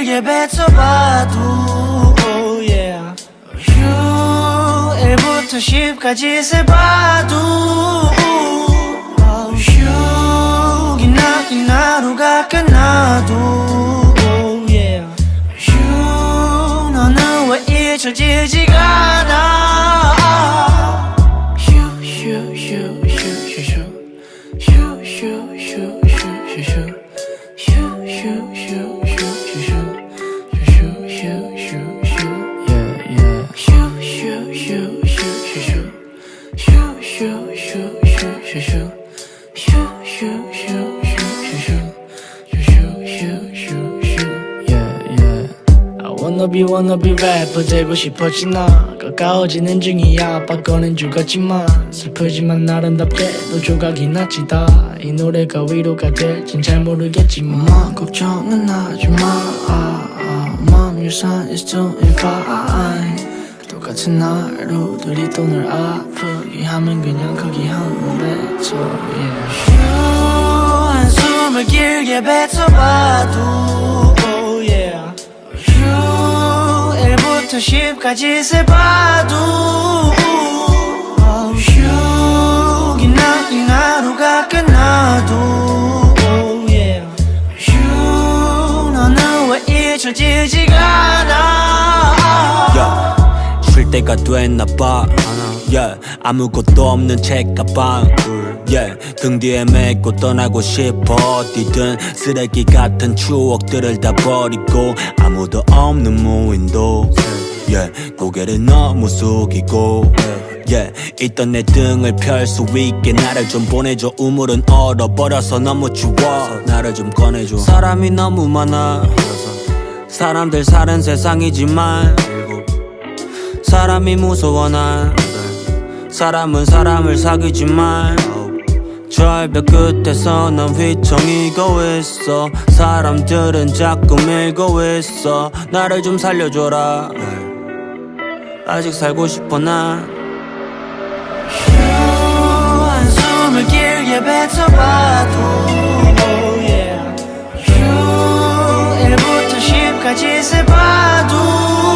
한숨을 길게 뱉어봐도 oh yeah. 휴 1부터 10까지 세봐도 be rapper 되고 싶어진 나 가까워지는 중이야. 바꿔는 죽었지만 슬프지만 아름답게도 조각이 났지 다 이 노래가 위로가 될진 잘 모르겠지만 엄마 걱정은 하지마. 아, 아, Mom your son is doing fine. 똑같은 하루들이 또 널 아프게 하면 그냥 거기 한번뱉어 yeah. 휴 한숨을 길게 뱉어봐도 1부터 10까지 세봐도 oh, 휴 기나 긴 하루가 끝나도. 휴 너는 왜 잊혀지지가 않아. 야, 쉴 때가 됐나봐 yeah, 아무것도 없는 책가방. Yeah, 등 뒤에 메고 떠나고 싶어. 어디든 쓰레기 같은 추억들을 다 버리고 아무도 없는 무인도. Yeah, 고개를 너무 숙이고. Yeah, 있던 내 등을 펼 수 있게 나를 좀 보내줘. 우물은 얼어버려서 너무 추워. 나를 좀 꺼내줘. 사람이 너무 많아. 사람들 사는 세상이지만 사람이 무서워 난 사람은 사람을 사귀지만 절벽 끝에서 난 휘청이고 있어. 사람들은 자꾸 밀고 있어. 나를 좀 살려줘라. 아직 살고 싶어 난휴 한 숨을 길게 뱉어봐도. 휴 1부터 10까지 세봐도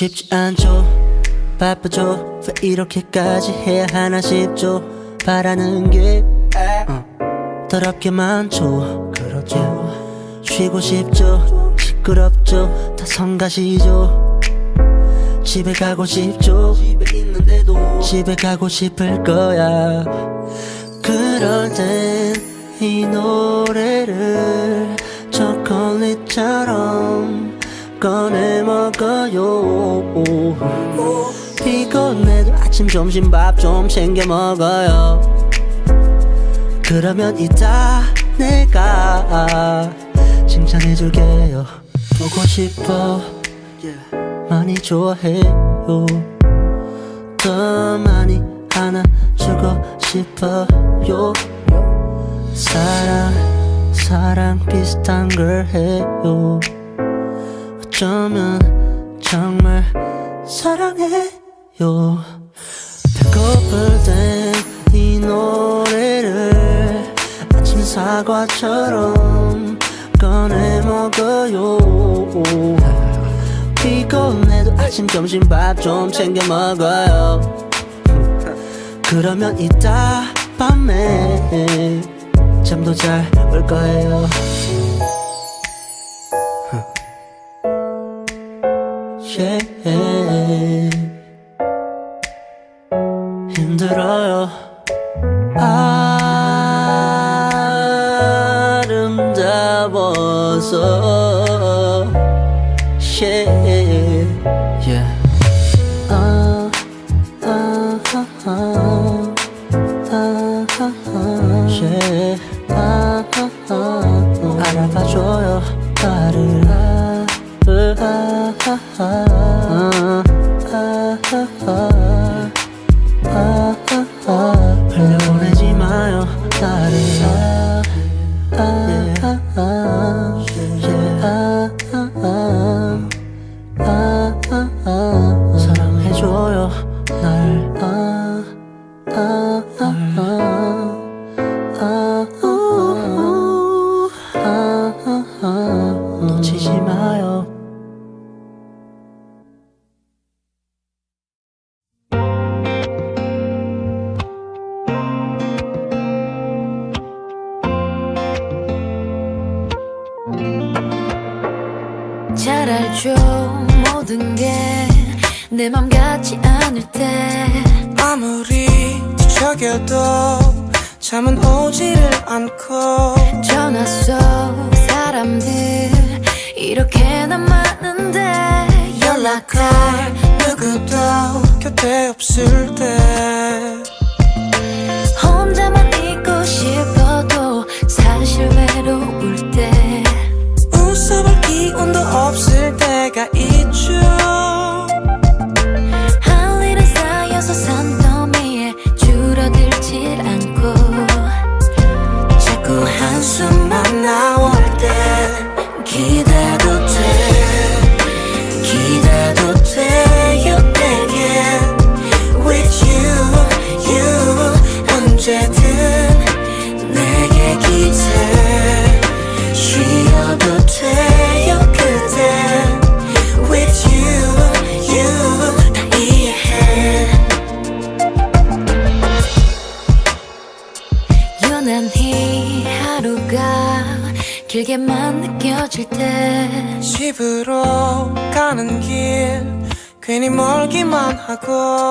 쉽지 않죠. 바쁘죠. 왜 이렇게까지 해야 하나 싶죠. 바라는 게 어, 더럽게 많죠. 그렇죠. 쉬고 싶죠. 시끄럽죠. 다 성가시죠. 집에 가고 싶죠. 집에 있는데도 집에 가고 싶을 거야. 그럴 땐 이 노래를 초콜릿처럼 꺼내 먹어요. 피곤해도 아침 점심 밥 좀 챙겨 먹어요. 그러면 이따 내가 칭찬해줄게요. 보고 싶어. 많이 좋아해요. 더 많이 안아주고 싶어요. 사랑 사랑 비슷한 걸 해요 어쩌면 정말 사랑해요. 배고플 땐 이 노래를 아침 사과처럼 꺼내 먹어요. 피곤해도 아침 점심 밥 좀 챙겨 먹어요. 그러면 이따 밤에 잠도 잘 올 거예요. 모든 게 내 맘 같지 않을 때. 아무리 뒤척여도 잠은 오지를 않고 전화 속 사람들 이렇게 남았는데 연락할 누구도 곁에 없을 때. 跨过。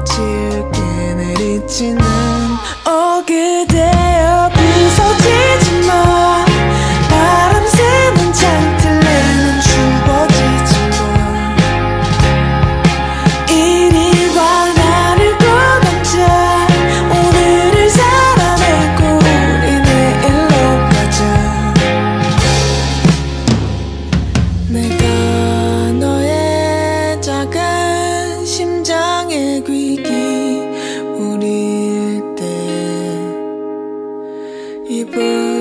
거칠게 내리치는 어 그대 입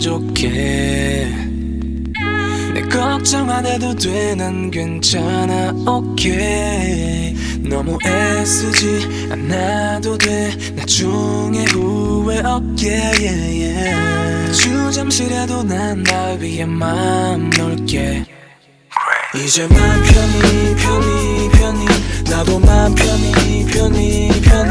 만족해 내 걱정 안 해도 돼 난 괜찮아 okay 너무 애쓰지 않아도 돼. 나중에 후회 없게 yeah, yeah. 아주 잠시라도 난날 위해 마음 놓을게. 이제 맘 편히 편히 편히. 나도 맘 편히 편히 편히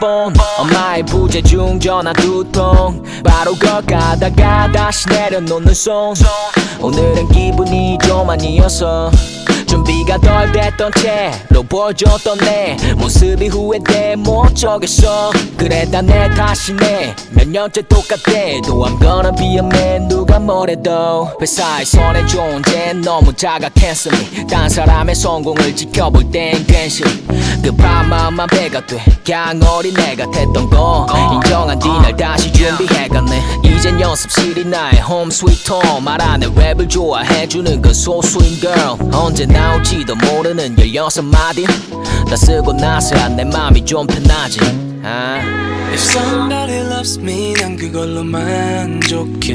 폰 엄마의 부재중 전화 두 통. 바로 걸까다가 다시 내려놓는 손 오늘은 기분이 좀 아니어서 준비가 덜 됐던 채로 보여줬던 내 모습이 후회돼 못 적겠어. 그래 다 내 탓이네. 몇 년째 똑같대 또 I'm gonna be a man 누가 뭐래도. 회사에서 내 존재 너무 자각했으니 딴 사람의 성공을 지켜볼 땐 괜시. 급한 마음만 배가 돼. 그냥 어린애 같았던 거. 인정한 뒤 날 다시 준비해갔네. 이젠 연습실이 나의 홈 스위트 홈 말안해 랩을 좋아해주는 그 소수인 girl. 언제 나 올지도 모르는 16마디. 다 쓰고 나서야 내 맘이 좀 편하지. 아. If somebody loves me 난 그걸로 만족해.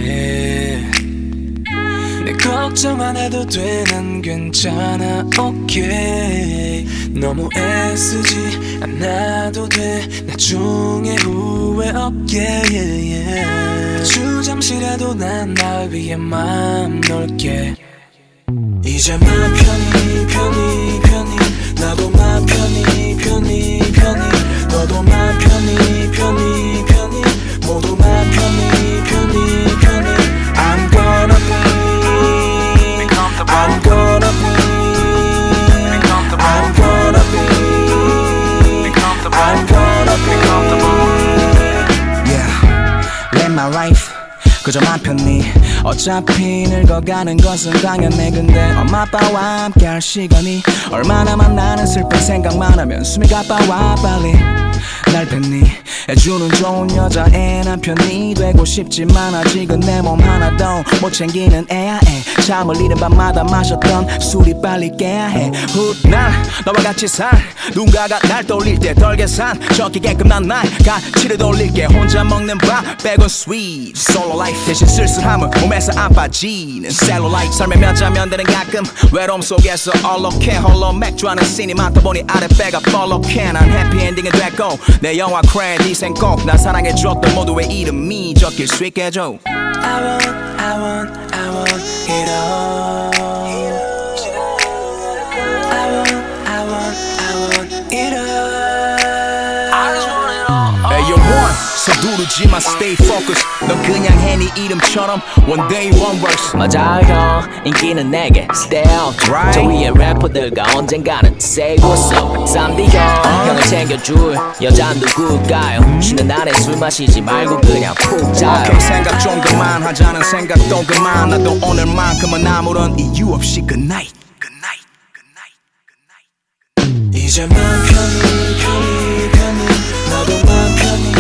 내 걱정 안 해도 돼 난 괜찮아 오케이. 너무 애쓰지 않아도 돼 나중에 후회 없게 yeah, yeah. 잠시라도 난날 위해 마음 놓을게 이제 맘 편히 편히 편히 나도 맘 편히 편히 편히 너도 맘 편히 편히 편히 모두 맘 편히 편히 편히 I'm gonna be I'm gonna be I'm gonna be I'm gonna be Yeah, live my life 그저 맘 편히 어차피 늙어가는 것은 당연해. 근데 엄마 아빠와 함께 할 시간이 얼마나 많나는 슬픈 생각만 하면 숨이 가빠와 빨리 날 팬니 해주는 좋은 여자애 남편이 되고 싶지만 아직은 내 몸 하나도 못 챙기는 애야 애 잠을 이른 밤마다 마셨던 술이 빨리 깨야 해. 훗날 너와 같이 살. 누군가가 날 떠올릴 때덜 계산. 적기게끔 난 날 가치를 돌릴게. 혼자 먹는 밥 빼곤 sweet. Solo life 대신 쓸쓸함은 몸에서 안 빠지는 셀룰라이트 삶의 몇 장면들은 가끔 외로움 속에서 얼룩해 홀로 맥주 하는 씬이 많다 보니 아랫배가 볼록해. 난 해피엔딩이 됐고 내 영화 크레딧 엔 꼭난 사랑해줬던 모두의 이름이 적힐 수 있게 해줘 I want, I want, I want it all. 서두르지마 stay focused. 넌 그냥 해네 이름처럼 one day one verse. 맞아 형 인기는 내게 stay up Right. 저 위에 래퍼들과 언젠가는 say what's up 3D 형 형을 챙겨줄 여자 누굴까요. 쉬는 날에 술 마시지 말고 그냥 푹 자요. 오케이 생각 좀 그만하자는 생각도 그만. 나도 오늘만큼은 아무런 이유 없이 good night good night good night good night 이제 맘 편히 편히 편히. 나도 편히 편히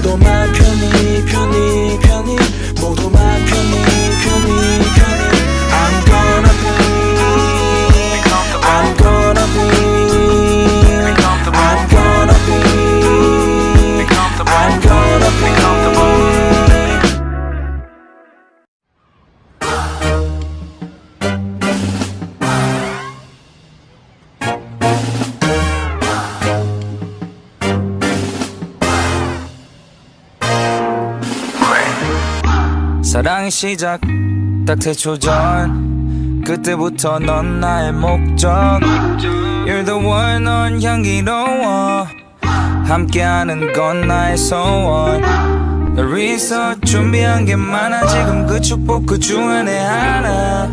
너도 맘 편히 편히 편히. 모두 맘 편히 편히 시작. 딱 태초 전. 그때부터 넌 나의 목적. You're the one 넌 향기로워. 함께하는 건 나의 소원. 널 위해서 준비한 게 많아. 지금 그 축복 그 중에 내 하나.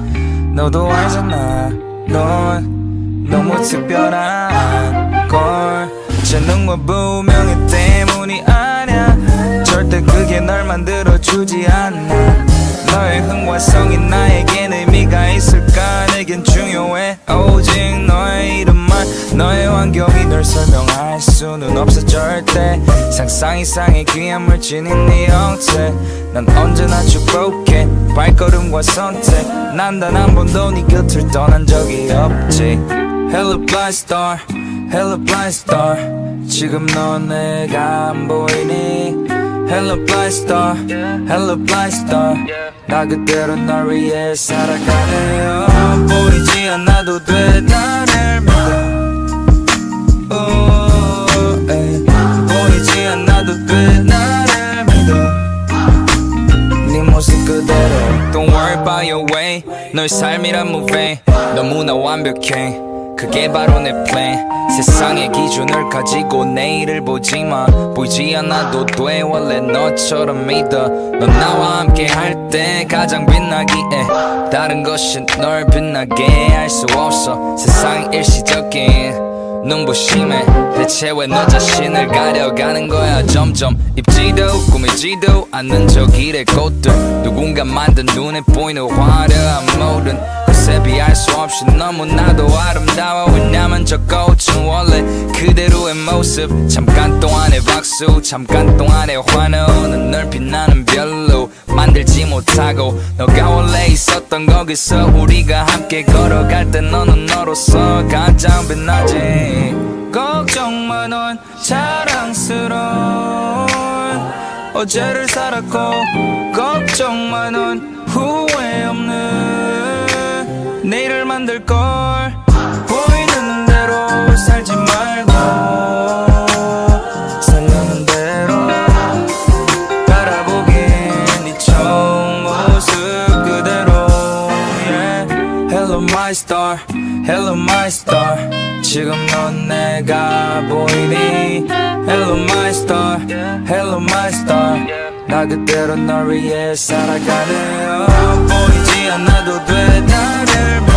너도 알잖아. 넌 너무 특별한 걸제 능력 부명의 때문이 아냐 절대 그게 널 만들어주지 않아 너의 흥화성이 나에겐 의미가 있을까? 내겐 중요해. 오직 너의 이름만 너의 환경이 널 설명할 수는 없어. 절대 상상 이상의 귀한 물질인 네 형체 난 언제나 축복해. 발걸음과 선택. 난 단 한 번도 네 곁을 떠난 적이 없지. Hello blind star Hello blind star. 지금 넌 내가 안 보이니 Hello blind star Hello blind star. 나 그대로 널 위해 살아가네요 보이지 않아도 돼 나를 믿어. 오, 에이. 보이지 않아도 돼 나를 믿어. 네 모습 그대로. Don't worry about your way. 너의 삶이란 movie 너무나 완벽해 그게 바로 내 plan. 세상의 기준을 가지고 내일을 보지마. 보이지 않아도 돼 원래 너처럼 믿어. 넌 나와 함께 할 때 가장 빛나기에 다른 것이 널 빛나게 할 수 없어. 세상이 일시적인 눈부심에 대체 왜 너 자신을 가려가는 거야? 점점 입지도 꾸미지도 않는 저 길의 꽃들. 누군가 만든 눈에 보이는 화려한 모든 것에 비할 수 없이 너무나도 아름다워. 왜냐면 저 꽃은 원래 그대로의 모습. 잠깐 동안의 박수 잠깐 동안의 환호는 널 빛나는 별로 만들지 못하고. 너가 원래 있었던 거기서 우리가 함께 걸어갈 때 너는 너로서 가장 빛나지. 걱정 마넌 자랑스러운 어제를 살았고. 걱정 마넌 후회 없는 내일을 만들 걸. 보이는 대로 살지 말고. 살려는 대로 바라보긴 네 처음 모습 그대로. Yeah. Hello my star. Hello my star. 지금 넌 내가 보이니? Hello my star. Hello my star. 나 그대로 널 위해 살아가네 어, 보이지 미안해도 돼 나를